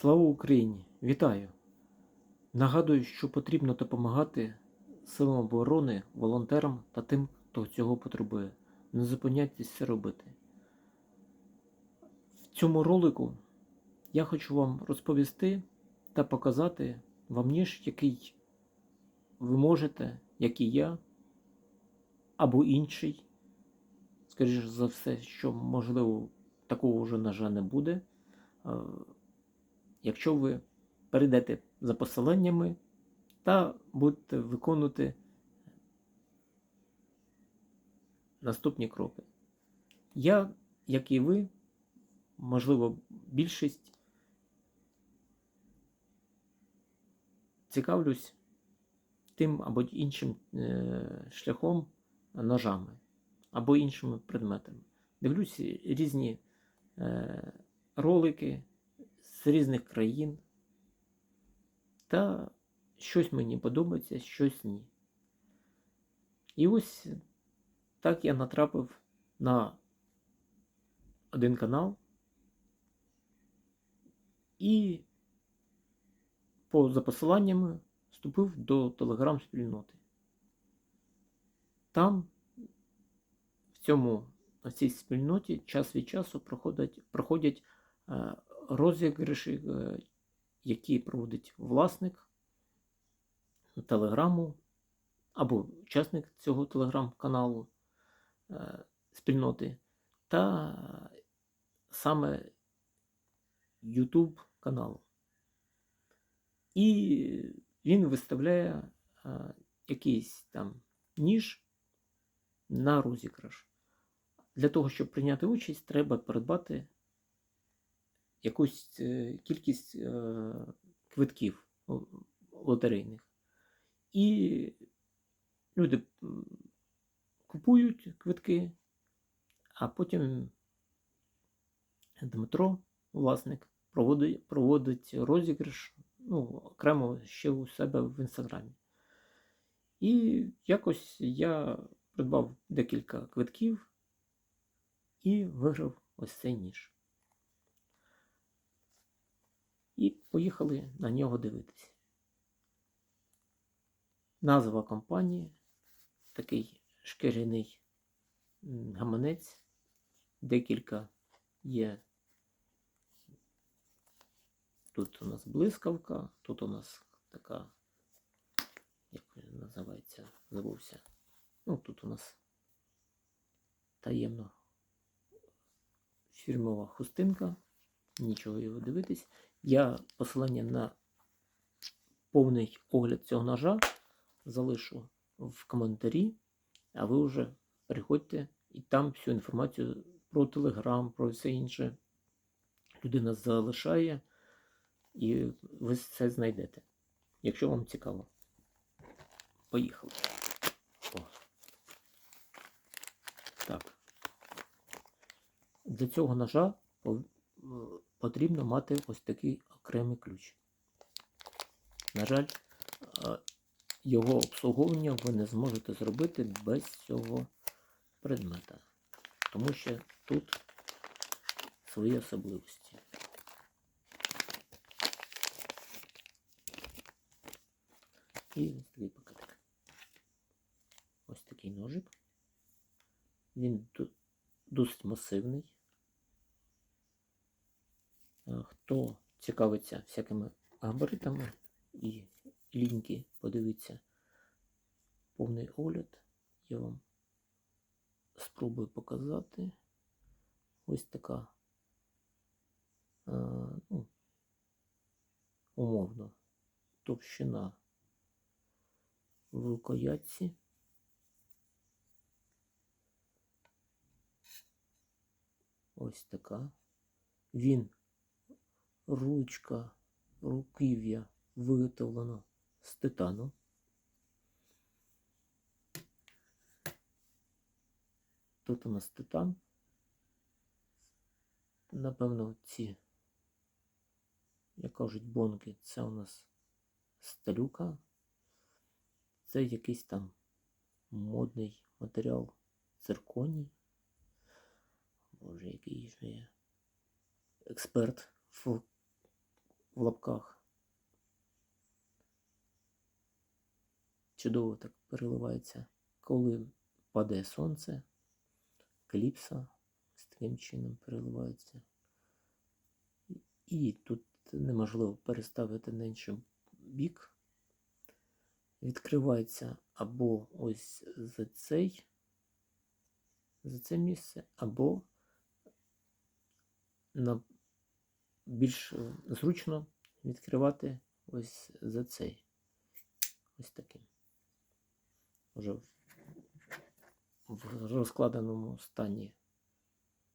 Слава Україні! Вітаю! Нагадую, що потрібно допомагати силам оборони, волонтерам та тим, хто цього потребує. Не зупиняйтесь це робити. В цьому ролику я хочу вам розповісти та показати вам ніж, який ви можете, як і я, або інший. Скоріше за все, що можливо такого вже, на жаль, не буде. Якщо ви перейдете за посиланнями та будете виконувати наступні кроки. Я, як і ви, можливо, більшість цікавлюсь тим або іншим е, шляхом ножами або іншими предметами. Дивлюсь різні е, ролики з різних країн. Та щось мені подобається, щось ні. І ось так я натрапив на один канал і по за посиланнями вступив до телеграм-спільноти. Там, в цьому, в цій спільноті час від часу проходять, проходять е, розіграші, е, які проводить власник телеграму або учасник цього телеграм-каналу е, спільноти, та саме YouTube каналу. І він виставляє е, якийсь там ніж на розіграш. Для того, щоб прийняти участь, треба придбати якусь е, кількість е, квитків лотерейних. І люди купують квитки, а потім Дмитро, власник, проводить, проводить розіграш ну, окремо ще у себе в інстаграмі. І якось я придбав декілька квитків і виграв ось цей ніж. І поїхали на нього дивитися. Назва компанії такий шкіряний гаманець, декілька є. Тут у нас блискавка, тут у нас така, як він називається, забувся. Ну, тут у нас таємно фірмова хустинка, нічого його дивитись. Я посилання на повний огляд цього ножа залишу в коментарі, а ви вже переходьте і там всю інформацію про Телеграм, про все інше. Людина залишає, і ви все знайдете, якщо вам цікаво. Поїхали. О. Так. Для цього ножа потрібно мати ось такий окремий ключ. На жаль, його обслуговування ви не зможете зробити без цього предмета, тому що тут свої особливості. І ось такий пакетик. Ось такий ножик. Він досить масивний. Хто цікавиться всякими габаритами і ліньки, подивіться повний огляд, я вам спробую показати. Ось така ну, умовно товщина в рукоятці. Ось така. Він ручка, руків'я виготовлено з титану. Тут у нас титан. Напевно, ці, як кажуть, бонки, це у нас сталюка. Це якийсь там модний матеріал цирконій. Боже, який же я експерт в в лапках чудово так переливається, коли падає сонце, кліпса з таким чином переливається. І- тут неможливо переставити на інший бік. Відкривається або ось за цей, за це місце, або на більш зручно відкривати ось за цей. Ось таким. Уже в- розкладеному стані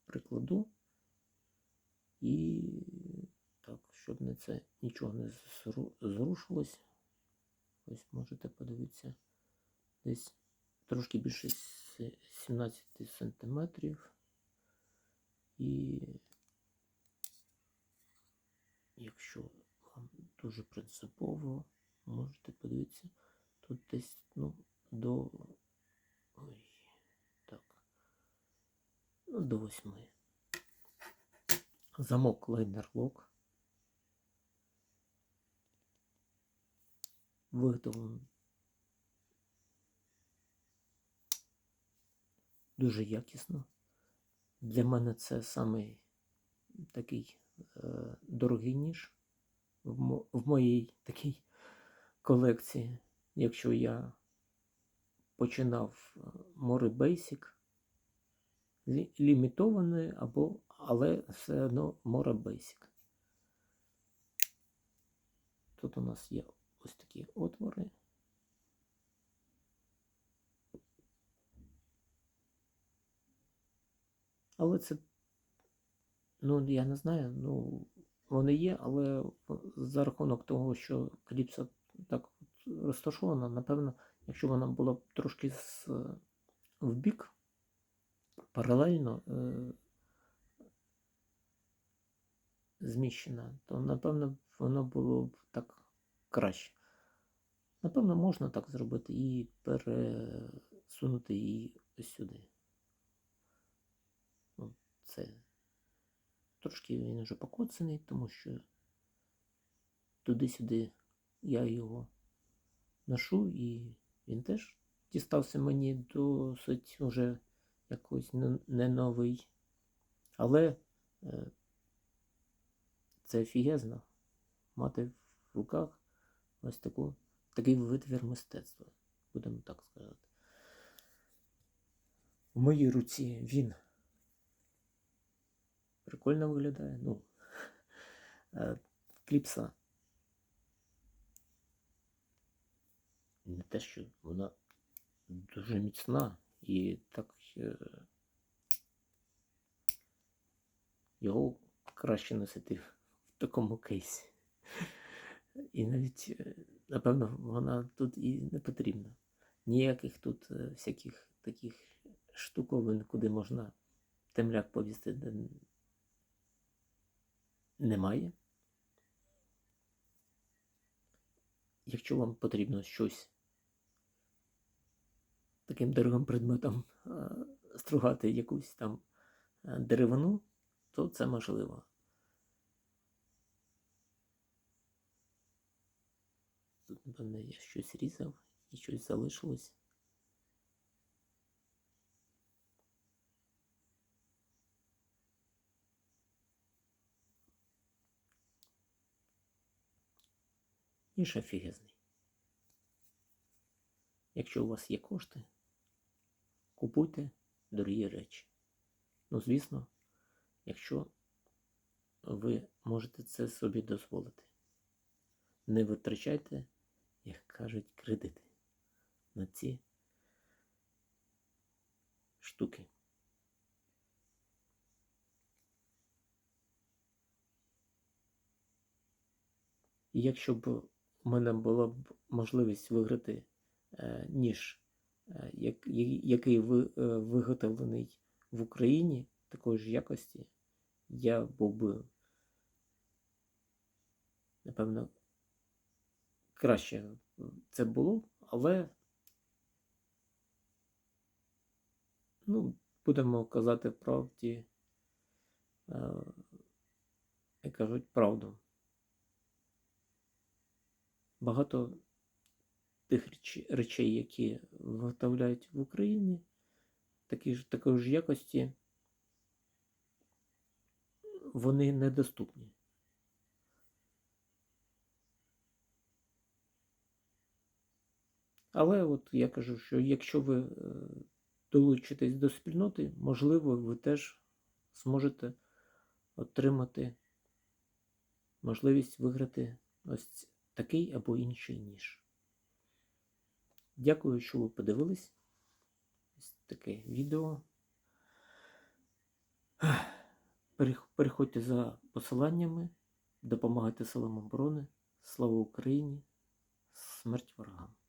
прикладу. І так, щоб не це нічого не зру- зрушилось. Ось можете подивитися. Десь трошки більше 17 сантиметрів. І якщо вам дуже принципово, можете подивитися, тут десь ну, до. Ой, так. Ну, до восьми. Замок лайнер-лок. Виготовлений дуже якісно. Для мене це самий такий дорогий ніж в, мо- в моїй такій колекції. Якщо я починав Мори Basic, лі- лімітований або, але все одно Мора Basic. Тут у нас є ось такі отвори. Але це, ну, я не знаю, ну, вони є, але за рахунок того, що кліпса так розташована, напевно, якщо вона була б трошки з, в бік, паралельно е, зміщена, то, напевно, воно було б так краще. Напевно, можна так зробити і пересунути її ось сюди. Це трошки він вже покоцаний, тому що туди-сюди я його ношу, і він теж дістався мені досить уже якось не- новий. Але е, це офігезно мати в руках ось таку, такий витвір мистецтва, будемо так сказати. В моїй руці він прикольно виглядає. Ну, е, кліпса. Не те, що вона дуже міцна і так його краще носити в такому кейсі. І навіть, напевно, вона тут і не потрібна. Ніяких тут всяких таких штуковин, куди можна темляк повісити, н- немає. Якщо вам потрібно щось таким дорогим предметом стругати якусь там деревину, то це можливо. Тут, напевно, я щось різав і щось залишилось. Ніж офігезний. Якщо у вас є кошти, купуйте дорогі речі. Ну, звісно, якщо ви можете це собі дозволити. Не витрачайте, як кажуть, кредити на ці штуки. І якщо б у мене була б можливість виграти е, ніж, е, який е, виготовлений в Україні такої ж якості, я був би, напевно, краще це було, але ну, будемо казати правді, як кажуть, правду. Багато тих реч- речей, які виготовляють в Україні, такі ж, такої ж якості, вони недоступні. Але от я кажу, що якщо ви е, долучитесь до спільноти, можливо, ви теж зможете отримати можливість виграти ось такий або інший ніж. Дякую, що ви подивились ось таке відео. Переходьте за посиланнями, допомагайте силам оборони. Слава Україні! Смерть ворогам!